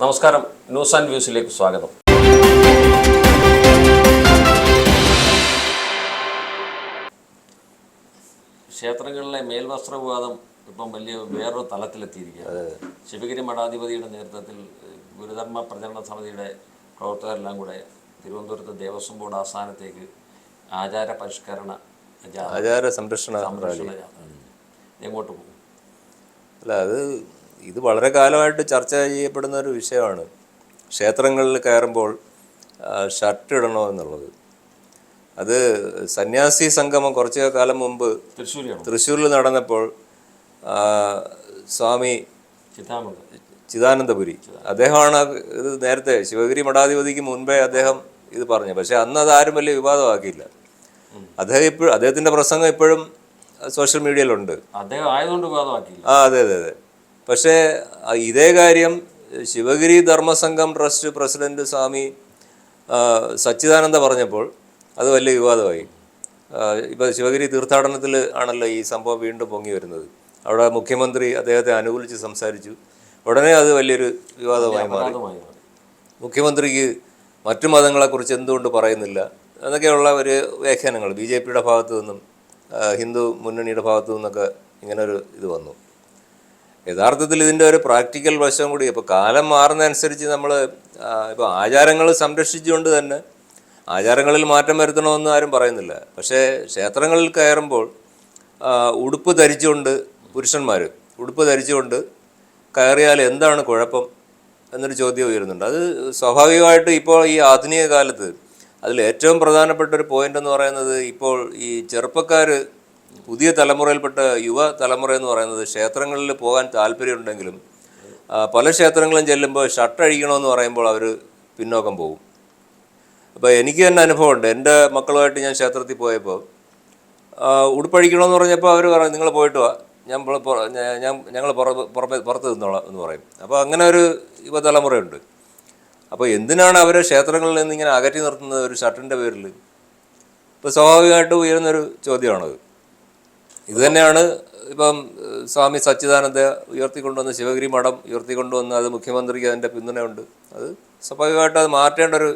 നമസ്കാരം. News and വ്യൂസിലേക്ക് സ്വാഗതം. ക്ഷേത്രങ്ങളിലെ മേൽവസ്ത്ര വിവാദം ഇപ്പം വലിയ വേറൊരു തലത്തിലെത്തിയിരിക്കുകയാണ്. ശിവഗിരി മഠാധിപതിയുടെ നേതൃത്വത്തിൽ ഗുരുധർമ്മ പ്രചരണ സമിതിയുടെ പ്രവർത്തകരെല്ലാം കൂടെ തിരുവനന്തപുരത്ത് ദേവസ്വം ബോർഡ് ആസ്ഥാനത്തേക്ക് ആചാര പരിഷ്കരണ ആചാര സംരക്ഷണ സംരക്ഷണ എങ്ങോട്ട് പോകും? അല്ല അത് ഇത് വളരെ കാലമായിട്ട് ചർച്ച ചെയ്യപ്പെടുന്ന ഒരു വിഷയമാണ്. ക്ഷേത്രങ്ങളിൽ കയറുമ്പോൾ ഷർട്ട് ഇടണോ എന്നുള്ളത്. അത് സന്യാസി സംഗമം കുറച്ച് കാലം മുമ്പ് തൃശ്ശൂർ തൃശ്ശൂരിൽ നടന്നപ്പോൾ സ്വാമി ചിദാനന്ദപുരി. അദ്ദേഹമാണ് ഇത് നേരത്തെ ശിവഗിരി മഠാധിപതിക്ക് മുൻപേ അദ്ദേഹം ഇത് പറഞ്ഞു. പക്ഷെ അന്ന് അത് ആരും വലിയ വിവാദമാക്കിയില്ല. അദ്ദേഹം ഇപ്പോഴും അദ്ദേഹത്തിന്റെ പ്രസംഗം ഇപ്പോഴും സോഷ്യൽ മീഡിയയിലുണ്ട്. അദ്ദേഹം ആയതുകൊണ്ട് വിവാദമാക്കിയില്ല. ആ അതെ അതെ അതെ. പക്ഷേ ഇതേ കാര്യം ശിവഗിരി ധർമ്മസംഘം ട്രസ്റ്റ് പ്രസിഡന്റ് സ്വാമി സച്ചിദാനന്ദ പറഞ്ഞപ്പോൾ അത് വലിയ വിവാദമായി. ഇപ്പോൾ ശിവഗിരി തീർത്ഥാടനത്തിൽ ആണല്ലോ ഈ സംഭവം വീണ്ടും പൊങ്ങി വരുന്നത്. അവിടെ മുഖ്യമന്ത്രി അദ്ദേഹത്തെ അനുകൂലിച്ച് സംസാരിച്ചു. ഉടനെ അത് വലിയൊരു വിവാദമായി മാറി. മുഖ്യമന്ത്രിക്ക് മറ്റു മതങ്ങളെക്കുറിച്ച് എന്തുകൊണ്ട് പറയുന്നില്ല? എന്നൊക്കെയുള്ള ഒരു വ്യാഖ്യാനങ്ങൾ. ബി ജെ പിയുടെ ഭാഗത്തു നിന്നും ഹിന്ദു മുന്നണിയുടെ ഭാഗത്തു നിന്നൊക്കെ ഇങ്ങനൊരു ഇത് വന്നു. യഥാർത്ഥത്തിൽ ഇതിന്റെ ഒരു പ്രാക്ടിക്കൽ വശം കൂടി ഇപ്പോൾ കാലം മാറുന്നതനുസരിച്ച് നമ്മൾ ഇപ്പോൾ ആചാരങ്ങൾ സംരക്ഷിച്ചുകൊണ്ട് തന്നെ ആചാരങ്ങളിൽ മാറ്റം വരുത്തണമെന്ന് ആരും പറയുന്നില്ല. പക്ഷേ ക്ഷേത്രങ്ങളിൽ കയറുമ്പോൾ ഉടുപ്പ് ധരിച്ചുകൊണ്ട് പുരുഷന്മാർ ഉടുപ്പ് ധരിച്ചുകൊണ്ട് കയറിയാൽ എന്താണ് കുഴപ്പം എന്നൊരു ചോദ്യം ഉയരുന്നുണ്ട്. അത് സ്വാഭാവികമായിട്ട് ഇപ്പോൾ ഈ ആധുനിക കാലത്ത് അതിൽ ഏറ്റവും പ്രധാനപ്പെട്ട ഒരു പോയിന്റ് എന്ന് പറയുന്നത് ഇപ്പോൾ ഈ ചെറുപ്പക്കാർ പുതിയ തലമുറയിൽപ്പെട്ട യുവ തലമുറ എന്ന് പറയുന്നത് ക്ഷേത്രങ്ങളിൽ പോകാൻ താല്പര്യമുണ്ടെങ്കിലും പല ക്ഷേത്രങ്ങളും ചെല്ലുമ്പോൾ ഷർട്ട് അഴിക്കണമെന്ന് പറയുമ്പോൾ അവർ പിന്നോക്കം പോകും. അപ്പോൾ എനിക്ക് തന്നെ അനുഭവമുണ്ട്. എന്റെ മക്കളുമായിട്ട് ഞാൻ ക്ഷേത്രത്തിൽ പോയപ്പോൾ ഉടുപ്പഴിക്കണമെന്ന് പറഞ്ഞപ്പോൾ അവർ പറയും നിങ്ങൾ പോയിട്ട് വാ. ഞാൻ ഞാൻ ഞങ്ങൾ പുറമെ പുറത്ത് നിന്നോളാം എന്ന് പറയും. അപ്പോൾ അങ്ങനെ ഒരു യുവതലമുറയുണ്ട് അപ്പോൾ എന്തിനാണ് അവരെ ക്ഷേത്രങ്ങളിൽ നിന്ന് ഇങ്ങനെ അകറ്റി നിർത്തുന്നത് ഒരു ഷർട്ടിന്റെ പേരിൽ ഇപ്പോൾ സ്വാഭാവികമായിട്ട് ഉയരുന്നൊരു ചോദ്യമാണത്. ഇത് തന്നെയാണ് ഇപ്പം സ്വാമി സച്ചിദാനന്ദ ഉയർത്തിക്കൊണ്ടുവന്ന ശിവഗിരി മഠം ഉയർത്തിക്കൊണ്ടുവന്ന് അത് മുഖ്യമന്ത്രിക്ക് അതിന്റെ പിന്തുണയുണ്ട്. അത് സ്വാഭാവികമായിട്ട് അത് മാറ്റേണ്ട ഒരു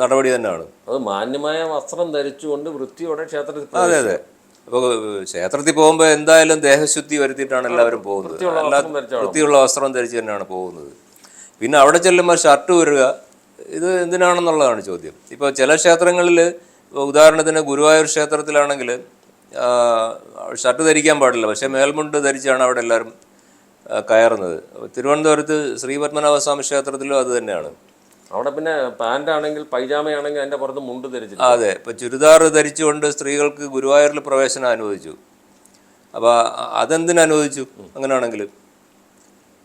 നടപടി തന്നെയാണ്. അത് മാന്യമായ വസ്ത്രം ധരിച്ചുകൊണ്ട് വൃത്തിയോടെ ക്ഷേത്രത്തിൽ അതെ അതെ. അപ്പോൾ ക്ഷേത്രത്തിൽ പോകുമ്പോൾ എന്തായാലും ദേഹശുദ്ധി വരുത്തിയിട്ടാണ് എല്ലാവരും പോകുന്നത്. വൃത്തിയുള്ള വസ്ത്രം വൃത്തിയുള്ള വസ്ത്രം ധരിച്ച് തന്നെയാണ് പോകുന്നത്. പിന്നെ അവിടെ ചെല്ലുമ്പോൾ ഷർട്ട് വരിക ഇത് എന്തിനാണെന്നുള്ളതാണ് ചോദ്യം. ഇപ്പോൾ ചില ക്ഷേത്രങ്ങളിൽ ഉദാഹരണത്തിന് ഗുരുവായൂർ ക്ഷേത്രത്തിലാണെങ്കിൽ ഷർട്ട് ധരിക്കാൻ പാടില്ല. പക്ഷേ മേൽമുണ്ട് ധരിച്ചാണ് അവിടെ എല്ലാവരും കയറുന്നത്. തിരുവനന്തപുരത്ത് ശ്രീപത്മനാഭസ്വാമി ക്ഷേത്രത്തിലും അത് തന്നെയാണ്. അവിടെ പിന്നെ പാന്റ് ആണെങ്കിൽ പൈജാമയാണെങ്കിൽ അതിന്റെ പുറത്ത് മുണ്ട് ധരിച്ചു അതെ. ഇപ്പൊ ചുരിദാർ ധരിച്ചുകൊണ്ട് സ്ത്രീകൾക്ക് ഗുരുവായൂരിൽ പ്രവേശനം അനുവദിച്ചു. അപ്പോൾ അതെന്തിനു അനുവദിച്ചു അങ്ങനെയാണെങ്കിൽ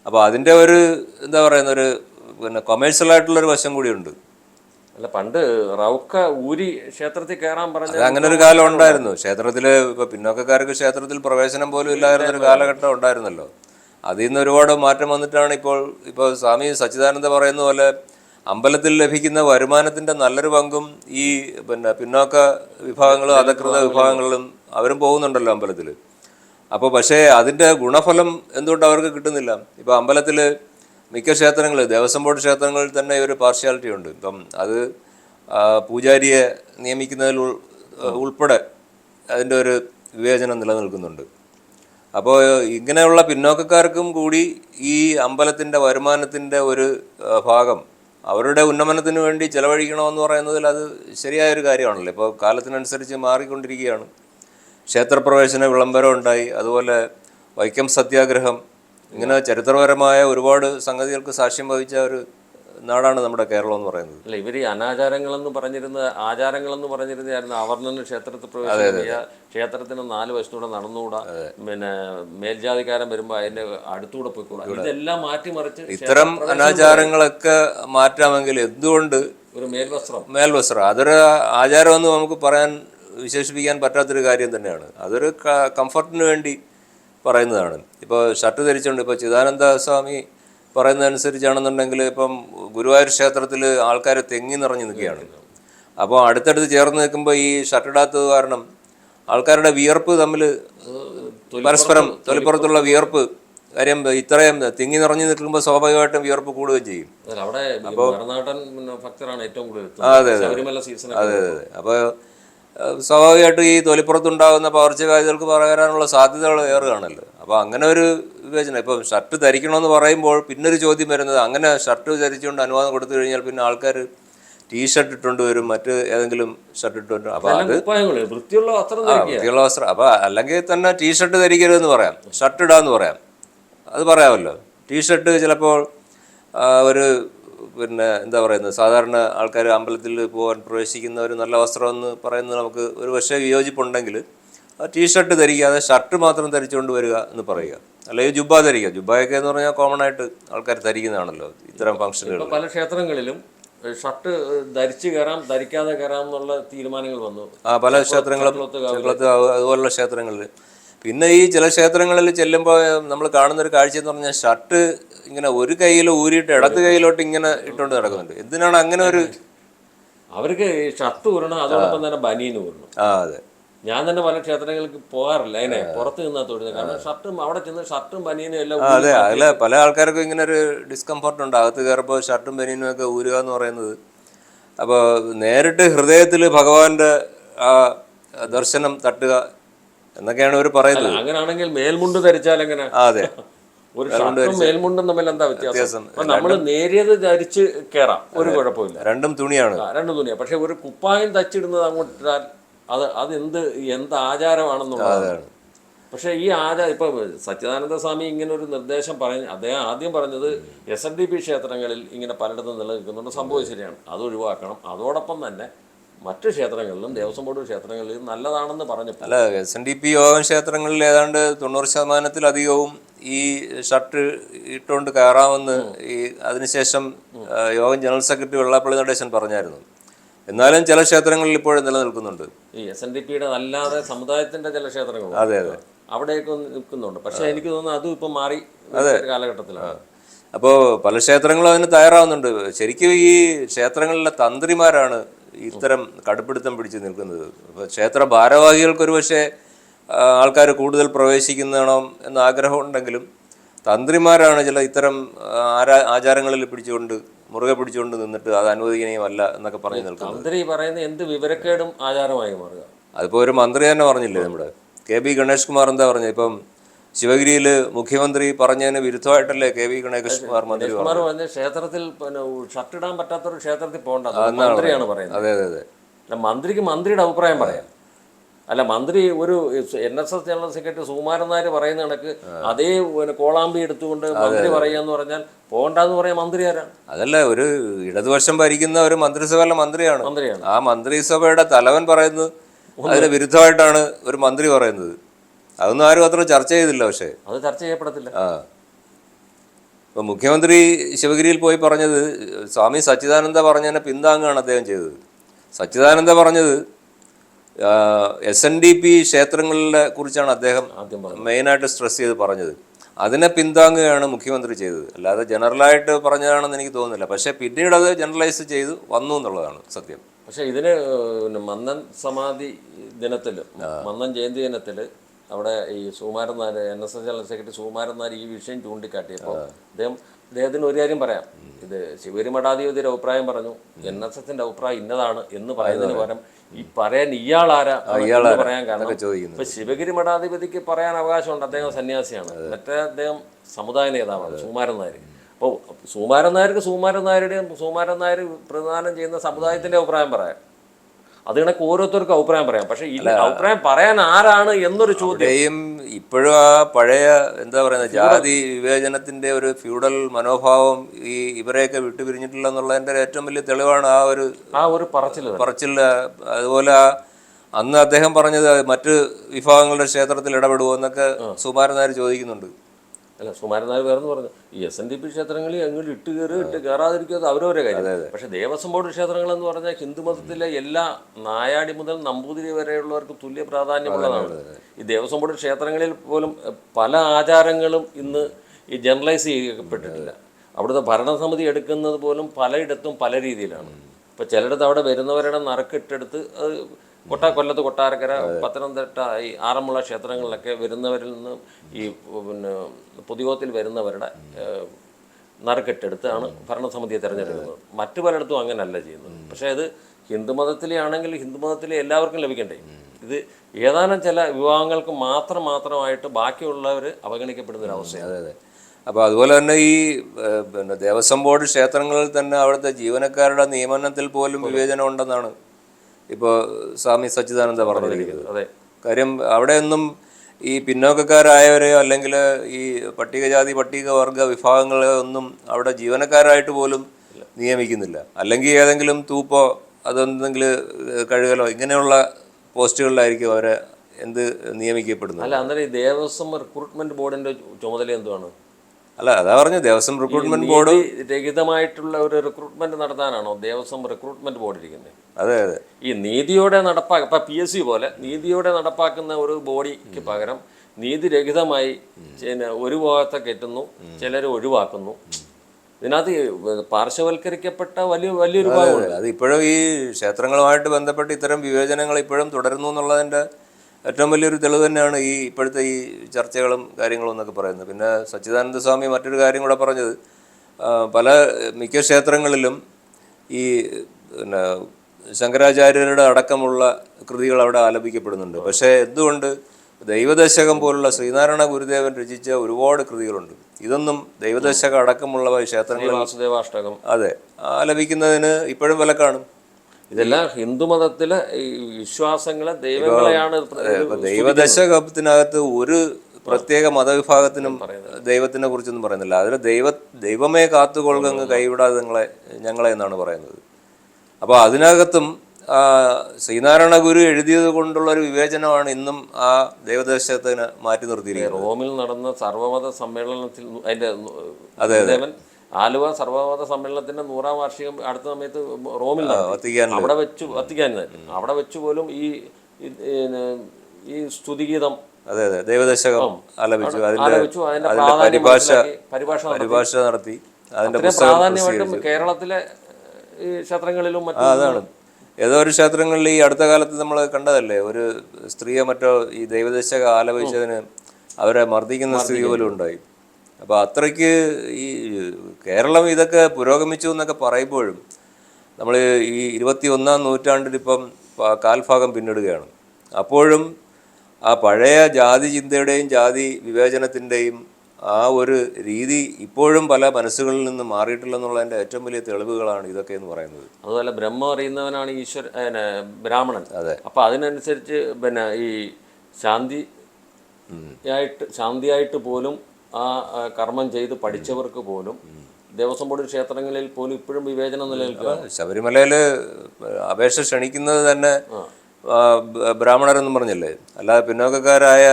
അപ്പോൾ അതിന്റെ ഒരു എന്താ പറയുന്ന ഒരു പിന്നെ കൊമേഴ്സ്യൽ ആയിട്ടുള്ളൊരു വശം കൂടിയുണ്ട്. അല്ല പണ്ട് റൗക്ക ഊരി ക്ഷേത്രത്തിൽ കയറാൻ പറഞ്ഞത് അങ്ങനെ ഒരു കാലം ഉണ്ടായിരുന്നു. ക്ഷേത്രത്തിൽ ഇപ്പൊ പിന്നോക്കക്കാർക്ക് ക്ഷേത്രത്തിൽ പ്രവേശനം പോലും ഇല്ലായിരുന്ന ഒരു കാലഘട്ടം ഉണ്ടായിരുന്നല്ലോ. അതിൽ നിന്ന് ഒരുപാട് മാറ്റം വന്നിട്ടാണ് ഇപ്പോൾ ഇപ്പോൾ സ്വാമി സച്ചിദാനന്ദ പറയുന്ന പോലെ അമ്പലത്തിൽ ലഭിക്കുന്ന വരുമാനത്തിന്റെ നല്ലൊരു പങ്കും ഈ പിന്നെ പിന്നോക്ക വിഭാഗങ്ങളും അധകൃത വിഭാഗങ്ങളിലും അവരും പോകുന്നുണ്ടല്ലോ അമ്പലത്തിൽ അപ്പോൾ പക്ഷേ അതിന്റെ ഗുണഫലം എന്തുകൊണ്ട് അവർക്ക് കിട്ടുന്നില്ല? ഇപ്പോൾ അമ്പലത്തിൽ മിക്ക ക്ഷേത്രങ്ങൾ ദേവസ്വം ബോർഡ് ക്ഷേത്രങ്ങളിൽ തന്നെ ഒരു പാർഷ്യാലിറ്റി ഉണ്ട്. ഇപ്പം അത് പൂജാരിയെ നിയമിക്കുന്നതിൽ ഉൾ- ഉൾപ്പെടെ അതിന്റെ ഒരു വിവേചനം നിലനിൽക്കുന്നുണ്ട്. അപ്പോൾ ഇങ്ങനെയുള്ള പിന്നോക്കക്കാർക്കും കൂടി ഈ അമ്പലത്തിന്റെ വരുമാനത്തിന്റെ ഒരു ഭാഗം അവരുടെ ഉന്നമനത്തിന് വേണ്ടി ചെലവഴിക്കണമെന്ന് പറയുന്നതിൽ അത് ശരിയായൊരു കാര്യമാണല്ലോ. ഇപ്പോൾ കാലത്തിനനുസരിച്ച് മാറിക്കൊണ്ടിരിക്കുകയാണ്. ക്ഷേത്രപ്രവേശന വിളംബരം ഉണ്ടായി. അതുപോലെ വൈക്കം സത്യാഗ്രഹം ഇങ്ങനെ ചരിത്രപരമായ ഒരുപാട് സംഗതികൾക്ക് സാക്ഷ്യം വഹിച്ച ഒരു നാടാണ് നമ്മുടെ കേരളം എന്ന് പറയുന്നത്. അല്ല ഇവർ ഈ അനാചാരങ്ങളെന്ന് പറഞ്ഞിരുന്ന ആചാരങ്ങളെന്ന് പറഞ്ഞിരുന്നായിരുന്നു അവർണന് ക്ഷേത്രത്തിൽ പ്രവേശിക്കുക ക്ഷേത്രത്തിന് നാല് വശത്തൂടെ നടന്നുകൂടാ. പിന്നെ മേൽജാതിക്കാരൻ വരുമ്പോൾ അതിന്റെ അടുത്തൂടെ പോയിക്കൂടാ ഇതെല്ലാം മാറ്റിമറിച്ച് ഇത്തരം അനാചാരങ്ങളൊക്കെ മാറ്റാമെങ്കിൽ എന്തുകൊണ്ട് ഒരു മേൽവസ്ത്രം? മേൽവസ്ത്രം? അതൊരു ആചാരമെന്ന് നമുക്ക് പറയാൻ വിശേഷിപ്പിക്കാൻ പറ്റാത്തൊരു കാര്യം തന്നെയാണ്. അതൊരു കംഫർട്ടിന് വേണ്ടി പറയുന്നതാണ്. ഇപ്പോൾ ഷർട്ട് ധരിച്ചുകൊണ്ട് ഇപ്പോൾ ചിദാനന്ദ സ്വാമി പറയുന്നതനുസരിച്ചാണെന്നുണ്ടെങ്കിൽ ഇപ്പം ഗുരുവായൂർ ക്ഷേത്രത്തിൽ ആൾക്കാർ തെങ്ങി നിറഞ്ഞു നിൽക്കുകയാണ്. അപ്പോൾ അടുത്തടുത്ത് ചേർന്ന് നിൽക്കുമ്പോൾ ഈ ഷർട്ടിടാത്തത് കാരണം ആൾക്കാരുടെ വിയർപ്പ് തമ്മിൽ പരസ്പരം തൊലിപ്പുറത്തുള്ള വിയർപ്പ് കാര്യം ഇത്രയും തിങ്ങി നിറഞ്ഞു നിൽക്കുമ്പോൾ സ്വാഭാവികമായിട്ടും വിയർപ്പ് കൂടുകയും ചെയ്യും. അപ്പോൾ അതെ, അതെ അതെ. അപ്പോൾ സ്വാഭാവികമായിട്ടും ഈ തൊലിപ്പുറത്തുണ്ടാകുന്ന പകർച്ചവ്യാധികൾക്ക് പകരാനുള്ള സാധ്യതകൾ ഏറുകയാണല്ലോ അപ്പോൾ അങ്ങനെ ഒരു വിവേചനം. ഇപ്പം ഷർട്ട് ധരിക്കണമെന്ന് പറയുമ്പോൾ പിന്നൊരു ചോദ്യം വരുന്നത് അങ്ങനെ ഷർട്ട് ധരിച്ചുകൊണ്ട് അനുവാദം കൊടുത്തു കഴിഞ്ഞാൽ പിന്നെ ആൾക്കാർ ടീ ഷർട്ട് ഇട്ടുകൊണ്ട് വരും മറ്റ് ഏതെങ്കിലും ഷർട്ട് ഇട്ടുകൊണ്ട് അപ്പോൾ അത് വൃത്തിയുള്ള വസ്ത്രം വൃത്തിയുള്ള വസ്ത്രം. അപ്പോൾ അല്ലെങ്കിൽ തന്നെ ടീ ഷർട്ട് ധരിക്കരുതെന്ന് പറയാം. ഷർട്ട് ഇടാമെന്ന് പറയാം. അത് പറയാമല്ലോ. ടീ ഷർട്ട് ചിലപ്പോൾ ഒരു പിന്നെ എന്താ പറയുന്നത്? സാധാരണ ആൾക്കാർ അമ്പലത്തിൽ പോകാൻ പ്രവേശിക്കുന്ന ഒരു നല്ല വസ്ത്രമെന്ന് പറയുന്നത് നമുക്ക് ഒരു പക്ഷേ വിയോജിപ്പുണ്ടെങ്കിൽ ആ ടീഷർട്ട് ധരിക്കാതെ ഷർട്ട് മാത്രം ധരിച്ചുകൊണ്ട് വരിക എന്ന് പറയുക. അല്ലെങ്കിൽ ജുബ്ബ ധരിക്കുക. ജുബ്ബയൊക്കെ എന്ന് പറഞ്ഞാൽ കോമൺ ആയിട്ട് ആൾക്കാർ ധരിക്കുന്നതാണല്ലോ ഇത്തരം ഫംഗ്ഷനുകൾ പല ക്ഷേത്രങ്ങളിലും ഷർട്ട് ധരിച്ചു കയറാം ധരിക്കാതെ കയറാം എന്നുള്ള തീരുമാനങ്ങൾ വന്നു. ആ പല ക്ഷേത്രങ്ങളും അതുപോലുള്ള ക്ഷേത്രങ്ങളിൽ. പിന്നെ ഈ ചില ക്ഷേത്രങ്ങളിൽ ചെല്ലുമ്പോൾ നമ്മൾ കാണുന്ന ഒരു കാഴ്ച എന്ന് പറഞ്ഞാൽ ഷർട്ട് ഇങ്ങനെ ഒരു കയ്യിൽ ഊരിയിട്ട് ഇടത്ത് കയ്യിലോട്ട് ഇങ്ങനെ ഇട്ടുകൊണ്ട് നടക്കുന്നുണ്ട്. എന്തിനാണ് അങ്ങനെ ഒരു അവർക്ക് ഷർട്ട് ഊരണം അതോടൊപ്പം തന്നെ ബനീന്ന് ഊരണം. ആ അതെ. ഞാൻ തന്നെ പല ക്ഷേത്രങ്ങൾക്ക് പോകാറില്ല. അതിനെ പുറത്ത് നിന്നാ തൊഴുന്നത്. കാരണം ഷർട്ടും അവിടെ ചെന്ന് ഷർട്ടും ബനിയനും എല്ലാം അതെ. അതിലെ പല ആൾക്കാർക്കും ഇങ്ങനെ ഒരു ഡിസ്കംഫർട്ട് ഉണ്ട്. അകത്ത് കയറുമ്പോൾ ഷർട്ടും ബനിയനും ഒക്കെ ഊരുക എന്ന് പറയുന്നത്. അപ്പോൾ നേരിട്ട് ഹൃദയത്തിൽ ഭഗവാന്റെ ആ ദർശനം തട്ടുക എന്നൊക്കെയാണ് ഇവർ പറയുന്നത്. അങ്ങനെയാണെങ്കിൽ മേൽമുണ്ട് ധരിച്ചാൽ എങ്ങനെ? അതെ. ഒരു ഷർട്ടും മേൽമുണ്ടും തമ്മിൽ എന്താ വ്യത്യാസം. നമ്മൾ നേരിയത് ധരിച്ച് കയറാം ഒരു കുഴപ്പമില്ല. രണ്ടും തുണിയാണ്. രണ്ടും തുണിയാ. പക്ഷെ ഒരു കുപ്പായം തച്ചിടുന്നത് അങ്ങോട്ടിട്ടാൽ അത് അത് എന്ത് എന്ത് ആചാരമാണെന്നുള്ളതാണ് പക്ഷേ ഈ ആചാരം ഇപ്പൊ സച്ചിദാനന്ദ സ്വാമി ഇങ്ങനെ ഒരു നിർദ്ദേശം പറഞ്ഞ് അദ്ദേഹം ആദ്യം പറഞ്ഞത് എസ് എൻ ഡി പി ക്ഷേത്രങ്ങളിൽ ഇങ്ങനെ പലയിടത്തും നിലനിൽക്കുന്നുണ്ട് സംഭവം ശരിയാണ്. അത് ഒഴിവാക്കണം. അതോടൊപ്പം തന്നെ മറ്റു ക്ഷേത്രങ്ങളിലും ദേവസ്വം ബോർഡ് ക്ഷേത്രങ്ങളിലും നല്ലതാണെന്ന് പറഞ്ഞു അല്ല എസ് എൻ ഡി പി യോഗം ക്ഷേത്രങ്ങളിൽ ഏതാണ്ട് തൊണ്ണൂറ് ശതമാനത്തിലധികവും ഈ ഷർട്ട് ഇട്ടുകൊണ്ട് കയറാമെന്ന് ഈ അതിനുശേഷം യോഗം ജനറൽ സെക്രട്ടറി വെള്ളാപ്പള്ളി നടേശൻ പറഞ്ഞായിരുന്നു. എന്നാലും ചില ക്ഷേത്രങ്ങളിൽ ഇപ്പോഴും നിലനിൽക്കുന്നുണ്ട്. ഈ എസ് എൻ ഡി പിയുടെ അല്ലാതെ സമുദായത്തിന്റെ ചില ക്ഷേത്രങ്ങൾ അതെ അതെ. അവിടെയൊക്കെ നിൽക്കുന്നുണ്ട്. പക്ഷെ എനിക്ക് തോന്നുന്നു അതും ഇപ്പം മാറി അതെ. കാലഘട്ടത്തിലാണ്. അപ്പോൾ പല ക്ഷേത്രങ്ങളും അതിന് തയ്യാറാവുന്നുണ്ട്. ശരിക്കും ഈ ക്ഷേത്രങ്ങളിലെ തന്ത്രിമാരാണ് ഇത്തരം കടുപ്പിടുത്തം പിടിച്ച് നിൽക്കുന്നത്. അപ്പോൾ ക്ഷേത്ര ഭാരവാഹികൾക്ക് പക്ഷേ ആൾക്കാർ കൂടുതൽ പ്രവേശിക്കുന്നതാണോ എന്ന ആഗ്രഹം ഉണ്ടെങ്കിലും തന്ത്രിമാരാണ് ചില ഇത്തരം ആരാ ആചാരങ്ങളിൽ പിടിച്ചുകൊണ്ട് മുറുകെ പിടിച്ചുകൊണ്ട് നിന്നിട്ട് അത് അനുവദനീയമല്ല എന്നൊക്കെ പറഞ്ഞു നിൽക്കുന്നത്. തന്ത്രി പറയുന്ന എന്ത് വിവരക്കേടും ആചാരമായി മാറുക. അതിപ്പോൾ ഒരു മന്ത്രി തന്നെ പറഞ്ഞില്ലേ നമ്മുടെ? കെ ബി ഗണേഷ് കുമാർ എന്താ പറഞ്ഞത്? ഇപ്പം ശിവഗിരിയിൽ മുഖ്യമന്ത്രി പറഞ്ഞതിന് വിരുദ്ധമായിട്ടല്ലേ കെ വി ഗണേഷ് കുമാർ മന്ത്രി പറഞ്ഞത്? ക്ഷേത്രത്തിൽ പിന്നെ ഷർട്ട് ഇടാൻ പറ്റാത്തൊരു ക്ഷേത്രത്തിൽ പോകണ്ട. മന്ത്രിയാണ് പറയുന്നത്. അതെ അതെ അതെ. മന്ത്രിക്ക് മന്ത്രിയുടെ അഭിപ്രായം പറയാം. അല്ല മന്ത്രി ഒരു N S S general secretary Sukumaran Nair പറയുന്ന കണക്ക് അതേ കോളാമ്പി എടുത്തുകൊണ്ട് മന്ത്രി പറയാന്ന് പറഞ്ഞാൽ പോകണ്ടെന്ന് പറയാൻ മന്ത്രി ആരാണ് അതല്ല ഒരു ഇടതുപക്ഷം ഭരിക്കുന്ന ഒരു മന്ത്രിസഭയിലെ മന്ത്രിയാണ്. മന്ത്രിയാണ്. ആ മന്ത്രിസഭയുടെ തലവൻ പറയുന്നത് അതിന് വിരുദ്ധമായിട്ടാണ് ഒരു മന്ത്രി പറയുന്നത്. അതൊന്നും ആരും അത്ര ചർച്ച ചെയ്തില്ല പക്ഷേ. അത് ചർച്ച ചെയ്യപ്പെടത്തില്ല. ആ. ഇപ്പം മുഖ്യമന്ത്രി ശിവഗിരിയിൽ പോയി പറഞ്ഞത് സ്വാമി സച്ചിദാനന്ദ പറഞ്ഞതിനെ പിന്താങ്ങുകയാണ് അദ്ദേഹം ചെയ്തത്. സച്ചിദാനന്ദ പറഞ്ഞത് എസ് എൻ ഡി പി ക്ഷേത്രങ്ങളിലെ കുറിച്ചാണ് അദ്ദേഹം മെയിനായിട്ട് സ്ട്രെസ് ചെയ്ത് പറഞ്ഞത്. അതിനെ പിന്താങ്ങുകയാണ് മുഖ്യമന്ത്രി ചെയ്തത്. അല്ലാതെ ജനറലായിട്ട് പറഞ്ഞതാണെന്ന് എനിക്ക് തോന്നുന്നില്ല. പക്ഷേ പിന്നീട് അത് ജനറലൈസ് ചെയ്ത് വന്നു എന്നുള്ളതാണ് സത്യം. പക്ഷേ ഇതിന് മന്നൻ സമാധി ദിനത്തിൽ മന്നൻ ജയന്തി ദിനത്തിൽ അവിടെ ഈ Sukumaran Nair N S S general secretary Sukumaran Nair ഈ വിഷയം ചൂണ്ടിക്കാട്ടിയപ്പോൾ അദ്ദേഹം അദ്ദേഹത്തിന് ഒരു കാര്യം പറയാം. ഇത് ശിവരി മഠാധിപതിയുടെ അഭിപ്രായം പറഞ്ഞു. എൻ എസ് എസിന്റെ അഭിപ്രായം ഇന്നതാണ് എന്ന് പറയുന്നതിന് പകരം ഈ പറയാൻ ഇയാൾ ആരാ പറയാൻ കാരണം ഇപ്പൊ ശിവഗിരി മഠാധിപതിക്ക് പറയാൻ അവകാശമുണ്ട്. അദ്ദേഹം സന്യാസിയാണ്. മറ്റേ അദ്ദേഹം സമുദായ നേതാവാണ് സുമാരൻ നായർ. അപ്പോൾ സുമാരൻ നായർക്ക് സുമാരൻ നായരുടെയും സുമാരൻ നായർ പ്രദാനം ചെയ്യുന്ന സമുദായത്തിന്റെ അഭിപ്രായം പറയാം. അത് കണക്ക് ഓരോരുത്തർക്കും അഭിപ്രായം പറയാം. പക്ഷെ ഈ അഭിപ്രായം പറയാൻ ആരാണ് എന്നൊരു ചോദ്യം ഇപ്പോഴും ആ പഴയ എന്താ പറയുന്നത് ജാതി വിവേചനത്തിന്റെ ഒരു ഫ്യൂഡൽ മനോഭാവം ഈ ഇവരെയൊക്കെ വിട്ടുപിരിഞ്ഞിട്ടില്ല എന്നുള്ളതിന്റെ ഏറ്റവും വലിയ തെളിവാണ് ആ ഒരു ആ ഒരു പറച്ചിൽ പറച്ചിൽ അതുപോലെ ആ അന്ന് അദ്ദേഹം പറഞ്ഞത് മറ്റ് വിഭാഗങ്ങളുടെ ക്ഷേത്രത്തിൽ ഇടപെടുമോ എന്നൊക്കെ സുമാരനായി ചോദിക്കുന്നുണ്ട്. അല്ല സുമാരനാൽ വേറെന്ന് പറഞ്ഞു. ഈ എസ് എൻ ഡി പി ക്ഷേത്രങ്ങളിൽ എങ്ങോട്ട് ഇട്ട് കയറി ഇട്ട് കയറാതിരിക്കുന്നത് അവരവരെ കാര്യം. പക്ഷെ ദേവസ്വം ബോർഡ് ക്ഷേത്രങ്ങൾ എന്ന് പറഞ്ഞാൽ ഹിന്ദു മതത്തിലെ എല്ലാ നായാടി മുതൽ നമ്പൂതിരി വരെയുള്ളവർക്ക് തുല്യ പ്രാധാന്യമുള്ളതാണ്. ഈ ദേവസ്വം ബോർഡ് ക്ഷേത്രങ്ങളിൽ പോലും പല ആചാരങ്ങളും ഇന്ന് ഈ ജനറലൈസ് ചെയ്യപ്പെട്ടിട്ടില്ല. അവിടുത്തെ ഭരണസമിതി എടുക്കുന്നത് പോലും പലയിടത്തും പല രീതിയിലാണ്. ഇപ്പം ചിലയിടത്ത് അവിടെ വരുന്നവരുടെ നറുക്കിട്ടെടുത്ത് അത് കൊട്ടാ കൊല്ലത്ത് കൊട്ടാരക്കര പത്തനംതിട്ട ഈ ആറന്മുള ക്ഷേത്രങ്ങളിലൊക്കെ വരുന്നവരിൽ നിന്ന് ഈ പിന്നെ പൊതുയോഗത്തിൽ വരുന്നവരുടെ നറുക്കെട്ടെടുത്താണ് ഭരണസമിതിയെ തിരഞ്ഞെടുക്കുന്നത്. മറ്റു പലയിടത്തും അങ്ങനെയല്ല ചെയ്യുന്നത്. പക്ഷേ അത് ഹിന്ദുമതത്തിലെ ആണെങ്കിൽ ഹിന്ദുമതത്തിലെ എല്ലാവർക്കും ലഭിക്കണ്ടേ? ഇത് ഏതാനും ചില വിഭാഗങ്ങൾക്ക് മാത്രം മാത്രമായിട്ട് ബാക്കിയുള്ളവർ അവഗണിക്കപ്പെടുന്ന ഒരു അവസ്ഥയാണ്. അതെ അതെ. അപ്പോൾ അതുപോലെ തന്നെ ഈ പിന്നെ ദേവസ്വം ബോർഡ് ക്ഷേത്രങ്ങളിൽ തന്നെ അവിടുത്തെ ജീവനക്കാരുടെ നിയമനത്തിൽ പോലും വിവേചനം ഉണ്ടെന്നാണ് ഇപ്പോൾ സ്വാമി സച്ചിദാനന്ദ പറഞ്ഞിരിക്കുന്നത്. അതെ. കാര്യം അവിടെയൊന്നും ഈ പിന്നോക്കക്കാരായവരെയോ അല്ലെങ്കിൽ ഈ പട്ടികജാതി പട്ടികവർഗ വിഭാഗങ്ങളെ ഒന്നും അവിടെ ജീവനക്കാരായിട്ട് പോലും നിയമിക്കുന്നില്ല. അല്ലെങ്കിൽ ഏതെങ്കിലും തൂപ്പോ അതെന്തെങ്കിലും കഴുകലോ ഇങ്ങനെയുള്ള പോസ്റ്റുകളിലായിരിക്കും അവരെ എന്ത് നിയമിക്കപ്പെടുന്നത്? അല്ല അന്നേരം ഈ ദേവസ്വം റിക്രൂട്ട്മെന്റ് ബോർഡിന്റെ ചുമതല എന്തുവാണ്? അല്ല അതാ പറഞ്ഞു ദേവസ്വം റിക്രൂട്ട്മെന്റ് ബോർഡ് രഹിതമായിട്ടുള്ള ഒരു റിക്രൂട്ട്മെന്റ് നടത്താനാണോ ദേവസ്വം റിക്രൂട്ട്മെന്റ് ബോർഡ് ഇരിക്കുന്നത് അതെ അതെ. ഈ നീതിയോടെ നടപ്പാക്ക ഇപ്പൊ പി എസ് സി പോലെ നീതിയോടെ നടപ്പാക്കുന്ന ഒരു ബോഡിക്ക് പകരം നീതിരഹിതമായി ഒരു ഭാഗത്തെ കെട്ടുന്നു ചിലരെ ഒഴിവാക്കുന്നു. ഇതിനകത്ത് പാർശ്വവൽക്കരിക്കപ്പെട്ട വലിയ വലിയൊരു ഭാഗമുണ്ട്. അത് ഇപ്പോഴും ഈ ക്ഷേത്രങ്ങളുമായിട്ട് ബന്ധപ്പെട്ട് ഇത്തരം വിവേചനങ്ങൾ ഇപ്പോഴും തുടരുന്നു എന്നുള്ളതിന്റെ ഏറ്റവും വലിയൊരു തെളിവ് തന്നെയാണ് ഈ ഇപ്പോഴത്തെ ഈ ചർച്ചകളും കാര്യങ്ങളും എന്നൊക്കെ പറയുന്നത്. പിന്നെ സച്ചിദാനന്ദ സ്വാമി മറ്റൊരു കാര്യം കൂടെ പറഞ്ഞത് പല മിക്ക ക്ഷേത്രങ്ങളിലും ഈ പിന്നെ ശങ്കരാചാര്യരുടെ അടക്കമുള്ള കൃതികൾ അവിടെ ആലപിക്കപ്പെടുന്നുണ്ട്. പക്ഷേ എന്തുകൊണ്ട് ദൈവദശകം പോലുള്ള ശ്രീനാരായണ ഗുരുദേവൻ രചിച്ച ഒരുപാട് കൃതികളുണ്ട്. ഇതൊന്നും ദൈവദശകം അടക്കമുള്ളവ ഈ ക്ഷേത്രങ്ങളിൽ വാസുദേവാഷ്ടകം അതെ ആലപിക്കുന്നതിന് ഇപ്പോഴും വിലക്കാണ് ഇതെല്ലാം ഹിന്ദുമതത്തിലെ വിശ്വാസങ്ങളെ ദൈവങ്ങളെയാണ് ദൈവദശകത്തിനകത്ത് ഒരു പ്രത്യേക മതവിഭാഗത്തിനും ദൈവത്തിനെ കുറിച്ചൊന്നും പറയുന്നില്ല. അതിൽ ദൈവ ദൈവമേ കാത്തുകൊള്ളുക അങ്ങ് കൈവിടാതെ നിങ്ങളെ ഞങ്ങളെ എന്നാണ് പറയുന്നത്. അപ്പോൾ അതിനകത്തും ശ്രീനാരായണ ഗുരു എഴുതിയത് കൊണ്ടുള്ള ഒരു വിവേചനമാണ് ഇന്നും ആ ദൈവദശകത്തിന് മാറ്റി നിർത്തിയിരിക്കുന്നത്. റോമിൽ നടന്ന സർവമത സമ്മേളനത്തിൽ അതെ അതിന്റെ അതെ ആലുവ സർവമത സമ്മേളനത്തിന്റെ നൂറാം വാർഷികം അടുത്ത സമയത്ത് റോമിൽ. അവിടെ വെച്ച് വത്തിക്കാൻ അവിടെ വെച്ച് പോലും ഈ ഈ- സ്തുതിഗീതം അതെ അതെ. ദൈവദശകം ആലപിച്ചു. അതിന്റെ പരിഭാഷ പരിഭാഷ നടത്തി. അതിന്റെ പ്രാധാന്യമായിട്ടും കേരളത്തിലെ ഈ ക്ഷേത്രങ്ങളിലും അതാണ്. ഏതോ ഒരു ക്ഷേത്രങ്ങളിൽ ഈ അടുത്ത കാലത്ത് നമ്മൾ കണ്ടതല്ലേ? ഒരു സ്ത്രീയെ മറ്റോ ഈ ദൈവദശക ആലപിച്ചതിന് അവരെ മർദ്ദിക്കുന്ന സ്ഥിതി പോലും ഉണ്ടായി. അപ്പോൾ അത്രയ്ക്ക് ഈ കേരളം ഇതൊക്കെ പുരോഗമിച്ചു എന്നൊക്കെ പറയുമ്പോഴും നമ്മൾ ഈ ഇരുപത്തി ഒന്നാം നൂറ്റാണ്ടിൽ ഇപ്പം കാൽഭാഗം പിന്നിടുകയാണ്. അപ്പോഴും ആ പഴയ ജാതി ചിന്തയുടെയും ജാതി വിവേചനത്തിന്റെയും ആ ഒരു രീതി ഇപ്പോഴും പല മനസ്സുകളിൽ നിന്ന് മാറിയിട്ടില്ല എന്നുള്ളതിന്റെ ഏറ്റവും വലിയ തെളിവുകളാണ് ഇതൊക്കെ എന്ന് പറയുന്നത്. അതുപോലെ ബ്രഹ്മം അറിയുന്നവനാണ് ഈശ്വര ബ്രാഹ്മണൻ. അതെ. അപ്പോൾ അതിനനുസരിച്ച് പിന്നെ ഈ ശാന്തി ആയിട്ട് ശാന്തിയായിട്ട് പോലും ആ കർമ്മം ചെയ്ത് പഠിച്ചവർക്ക് പോലും ദേവസ്വം ബോർഡ് ക്ഷേത്രങ്ങളിൽ പോലും ഇപ്പോഴും വിവേചനം നിലനിൽക്കുക. ശബരിമലയിൽ അപേക്ഷ ക്ഷണിക്കുന്നത് തന്നെ ബ്രാഹ്മണരെന്നും പറഞ്ഞല്ലേ? അല്ലാതെ പിന്നോക്കക്കാരായ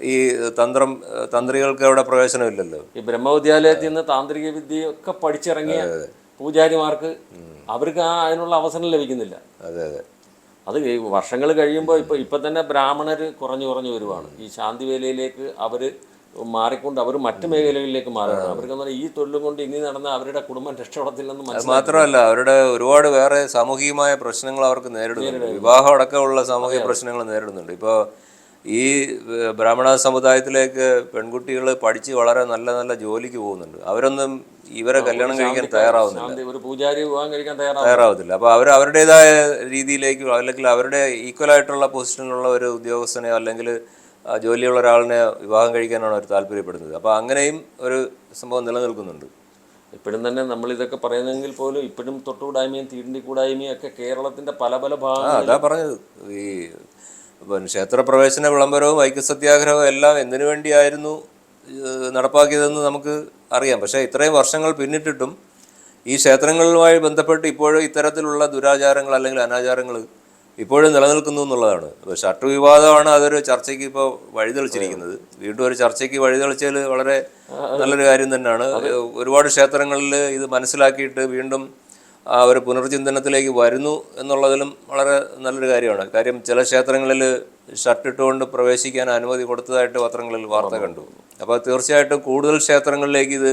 ഈ തന്ത്രം തന്ത്രികൾക്ക് അവിടെ പ്രവേശനമില്ലല്ലോ. ഈ ബ്രഹ്മവിദ്യാലയത്തിൽ നിന്ന് താന്ത്രിക വിദ്യയൊക്കെ പഠിച്ചിറങ്ങിയ പൂജാരിമാർക്ക് അവർക്ക് ആ അതിനുള്ള അവസരം ലഭിക്കുന്നില്ല. അതെ അതെ. അത് വർഷങ്ങൾ കഴിയുമ്പോൾ ഇപ്പൊ ഇപ്പൊ തന്നെ ബ്രാഹ്മണർ കുറഞ്ഞു കുറഞ്ഞു വരുവാണ്. ഈ ശാന്തിവേലയിലേക്ക് അവർ അവർ മാറിക്കൊണ്ട് അവർ മറ്റു മേഖലകളിലേക്ക് മാറുകയാണ്. അവർക്ക് പറഞ്ഞാൽ ഈ തൊഴിലും കൊണ്ട് ഇനി നടന്ന അവരുടെ കുടുംബം രക്ഷപ്പെടത്തില്ലെന്ന് മാത്രമല്ല അവരുടെ ഒരുപാട് വേറെ സാമൂഹികമായ പ്രശ്നങ്ങൾ അവർക്ക് നേരിടുന്നുണ്ട്. വിവാഹം അടക്കമുള്ള സാമൂഹിക പ്രശ്നങ്ങൾ നേരിടുന്നുണ്ട്. ഇപ്പോൾ ഈ ബ്രാഹ്മണ സമുദായത്തിലേക്ക് പെൺകുട്ടികൾ പഠിച്ച് വളരെ നല്ല നല്ല ജോലിക്ക് പോകുന്നുണ്ട്. അവരൊന്നും ഇവരെ കല്യാണം കഴിക്കാൻ തയ്യാറാവുന്നില്ല. ഒരു പൂജാരി വിവാഹം കഴിക്കാൻ തയ്യാറാവും തയ്യാറാവത്തില്ല. അപ്പോൾ അവർ അവരുടേതായ രീതിയിലേക്ക് അല്ലെങ്കിൽ അവരുടെ ഈക്വൽ ആയിട്ടുള്ള പൊസിഷനിലുള്ള ഒരു ഉദ്യോഗസ്ഥനെയോ അല്ലെങ്കിൽ ജോലിയുള്ള ഒരാളിനെ വിവാഹം കഴിക്കാനാണ് അവർ താല്പര്യപ്പെടുന്നത്. അപ്പോൾ അങ്ങനെയും ഒരു സംഭവം നിലനിൽക്കുന്നുണ്ട്. ഇപ്പോഴും തന്നെ നമ്മൾ ഇതൊക്കെ പറയുന്നെങ്കിൽ പോലും ഇപ്പോഴും തൊട്ടുകൂടായ്മയും തീണ്ടിക്കൂടായ്മയും ഒക്കെ കേരളത്തിന്റെ പല പല ഭാഗം അതാ പറഞ്ഞത്. ഈ ക്ഷേത്രപ്രവേശന വിളംബരവും ഐക്യസത്യാഗ്രഹവും എല്ലാം എന്തിനു വേണ്ടിയായിരുന്നു നടപ്പാക്കിയതെന്ന് നമുക്ക് അറിയാം. പക്ഷേ ഇത്രയും വർഷങ്ങൾ പിന്നിട്ടിട്ടും ഈ ക്ഷേത്രങ്ങളുമായി ബന്ധപ്പെട്ട് ഇപ്പോഴും ഇത്തരത്തിലുള്ള ദുരാചാരങ്ങൾ അല്ലെങ്കിൽ അനാചാരങ്ങൾ ഇപ്പോഴും നിലനിൽക്കുന്നു എന്നുള്ളതാണ്. അപ്പോൾ ഷർട്ട് വിവാദമാണ് അതൊരു ചർച്ചയ്ക്ക് ഇപ്പോൾ വഴിതെളിച്ചിരിക്കുന്നത്. വീണ്ടും ഒരു ചർച്ചയ്ക്ക് വഴിതെളിച്ചതിൽ വളരെ നല്ലൊരു കാര്യം തന്നെയാണ്. ഒരുപാട് ക്ഷേത്രങ്ങളിൽ ഇത് മനസ്സിലാക്കിയിട്ട് വീണ്ടും ആ ഒരു പുനർചിന്തനത്തിലേക്ക് വരുന്നു എന്നുള്ളതിലും വളരെ നല്ലൊരു കാര്യമാണ്. കാര്യം ചില ക്ഷേത്രങ്ങളിൽ ഷർട്ട് ഇട്ടുകൊണ്ട് പ്രവേശിക്കാൻ അനുമതി കൊടുത്തതായിട്ട് പത്രങ്ങളിൽ വാർത്ത കണ്ടു. അപ്പോൾ തീർച്ചയായിട്ടും കൂടുതൽ ക്ഷേത്രങ്ങളിലേക്ക് ഇത്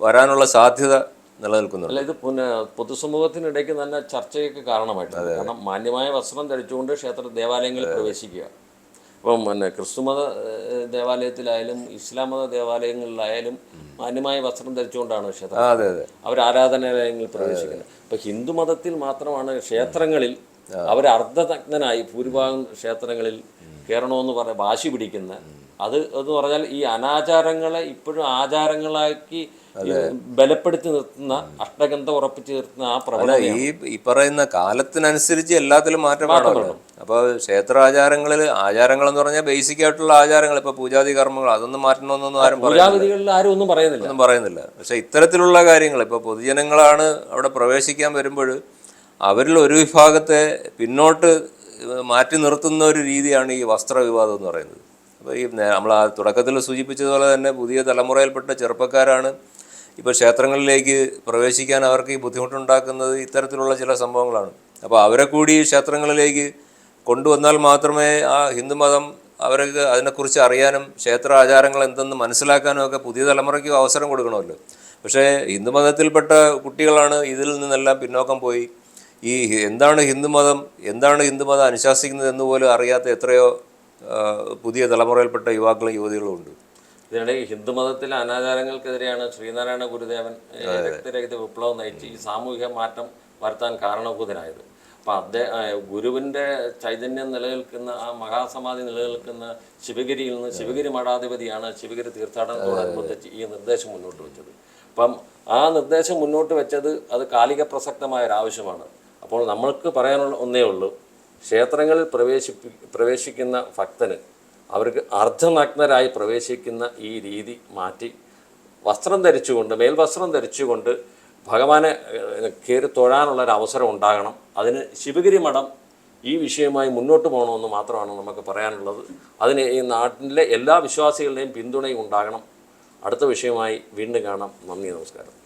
വരാനുള്ള സാധ്യത നിലനിൽക്കുന്നുണ്ട്. അല്ല ഇത് പിന്നെ പൊതുസമൂഹത്തിനിടയ്ക്ക് തന്നെ ചർച്ചയ്ക്ക് കാരണമായിട്ട് കാരണം മാന്യമായ വസ്ത്രം ധരിച്ചുകൊണ്ട് ക്ഷേത്ര ദേവാലയങ്ങളിൽ പ്രവേശിക്കുക. ഇപ്പം പിന്നെ ക്രിസ്തുമത ദേവാലയത്തിലായാലും ഇസ്ലാം മത ദേവാലയങ്ങളിലായാലും മാന്യമായ വസ്ത്രം ധരിച്ചുകൊണ്ടാണ് ക്ഷേത്രം. അവർ ആരാധനാലയങ്ങളിൽ പ്രവേശിക്കുന്നത്. ഇപ്പൊ ഹിന്ദു മതത്തിൽ മാത്രമാണ് ക്ഷേത്രങ്ങളിൽ അവർ അർദ്ധതജ്ഞനായി ഭൂരിഭാഗം ക്ഷേത്രങ്ങളിൽ കയറണമെന്ന് പറഞ്ഞ വാശി പിടിക്കുന്ന. അത് എന്ന് പറഞ്ഞാൽ ഈ അനാചാരങ്ങളെ ഇപ്പോഴും ആചാരങ്ങളാക്കി ബലപ്പെടുത്തി നിർത്തുന്ന അഷ്ടഗന്ധ ഉറപ്പിച്ച് നിർത്തുന്ന ആ പ്രവണ ഈ ഈ പറയുന്ന കാലത്തിനനുസരിച്ച് എല്ലാത്തിലും മാറ്റം വേണമല്ലോ അപ്പോൾ ക്ഷേത്രാചാരങ്ങളിൽ ആചാരങ്ങൾ എന്ന് പറഞ്ഞാൽ ബേസിക് ആയിട്ടുള്ള ആചാരങ്ങൾ ഇപ്പോൾ പൂജാതി കർമ്മങ്ങൾ അതൊന്നും മാറ്റണമെന്നൊന്നും ആരും പൂജാവിധികളിൽ ആരും ഒന്നും പറയുന്നില്ല. ഒന്നും പറയുന്നില്ല. പക്ഷേ ഇത്തരത്തിലുള്ള കാര്യങ്ങൾ ഇപ്പോൾ പൊതുജനങ്ങളാണ് അവിടെ പ്രവേശിക്കാൻ വരുമ്പോൾ അവരിൽ ഒരു വിഭാഗത്തെ പിന്നോട്ട് മാറ്റി നിർത്തുന്ന ഒരു രീതിയാണ് ഈ വസ്ത്രവിവാദം എന്ന് പറയുന്നത്. അപ്പോൾ ഈ നമ്മൾ ആ തുടക്കത്തിൽ സൂചിപ്പിച്ചതുപോലെ തന്നെ പുതിയ തലമുറയിൽപ്പെട്ട ചെറുപ്പക്കാരാണ് ഇപ്പോൾ ക്ഷേത്രങ്ങളിലേക്ക് പ്രവേശിക്കാൻ അവർക്ക് ഈ ബുദ്ധിമുട്ടുണ്ടാക്കുന്നത് ഇത്തരത്തിലുള്ള ചില സംഭവങ്ങളാണ്. അപ്പോൾ അവരെ കൂടി ക്ഷേത്രങ്ങളിലേക്ക് കൊണ്ടുവന്നാൽ മാത്രമേ ആ ഹിന്ദുമതം അവർക്ക് അതിനെക്കുറിച്ച് അറിയാനും ക്ഷേത്ര ആചാരങ്ങൾ എന്തെന്ന് മനസ്സിലാക്കാനും ഒക്കെ പുതിയ തലമുറയ്ക്ക് അവസരം കൊടുക്കണമല്ലോ. പക്ഷേ ഹിന്ദുമതത്തിൽപ്പെട്ട കുട്ടികളാണ് ഇതിൽ നിന്നെല്ലാം പിന്നോക്കം പോയി. ഈ എന്താണ് ഹിന്ദുമതം എന്താണ് ഹിന്ദുമതം അനുശാസിക്കുന്നത് എന്ന് പോലും അറിയാത്ത എത്രയോ പുതിയ തലമുറയിൽപ്പെട്ട യുവാക്കളും യുവതികളും ഉണ്ട്. ഇതിനിടയിൽ ഹിന്ദുമതത്തിലെ അനാചാരങ്ങൾക്കെതിരെയാണ് ശ്രീനാരായണ ഗുരുദേവൻ രക്തരഹിത വിപ്ലവം നയിച്ച് ഈ സാമൂഹിക മാറ്റം വരുത്താൻ കാരണഭൂതനായത്. അപ്പം അദ്ദേഹം ഗുരുവിന്റെ ചൈതന്യം നിലനിൽക്കുന്ന ആ മഹാസമാധി നിലനിൽക്കുന്ന ശിവഗിരിയിൽ നിന്ന് ശിവഗിരി മഠാധിപതിയാണ് ശിവഗിരി തീർത്ഥാടനത്തോടനുബന്ധിച്ച് ഈ നിർദ്ദേശം മുന്നോട്ട് വെച്ചത്. അപ്പം ആ നിർദ്ദേശം മുന്നോട്ട് വെച്ചത് അത് കാലിക പ്രസക്തമായ ഒരു ആവശ്യമാണ് അപ്പോൾ നമ്മൾക്ക് പറയാനുള്ള ഒന്നേ ഉള്ളൂ. ക്ഷേത്രങ്ങളിൽ പ്രവേശിപ്പി പ്രവേശിക്കുന്ന ഭക്തന് അവർക്ക് അർദ്ധനഗ്നരായി പ്രവേശിക്കുന്ന ഈ രീതി മാറ്റി വസ്ത്രം ധരിച്ചുകൊണ്ട് മേൽവസ്ത്രം ധരിച്ചുകൊണ്ട് ഭഗവാനെ കയറി തൊഴാനുള്ള ഒരു അവസരം ഉണ്ടാകണം. അതിന് ശിവഗിരി മഠം ഈ വിഷയമായി മുന്നോട്ട് പോകണമെന്ന് മാത്രമാണ് നമുക്ക് പറയാനുള്ളത്. അതിന് ഈ നാട്ടിലെ എല്ലാ വിശ്വാസികളുടെയും പിന്തുണയും ഉണ്ടാകണം. അടുത്ത വിഷയമായി വീണ്ടും കാണാം. നന്ദി നമസ്കാരം.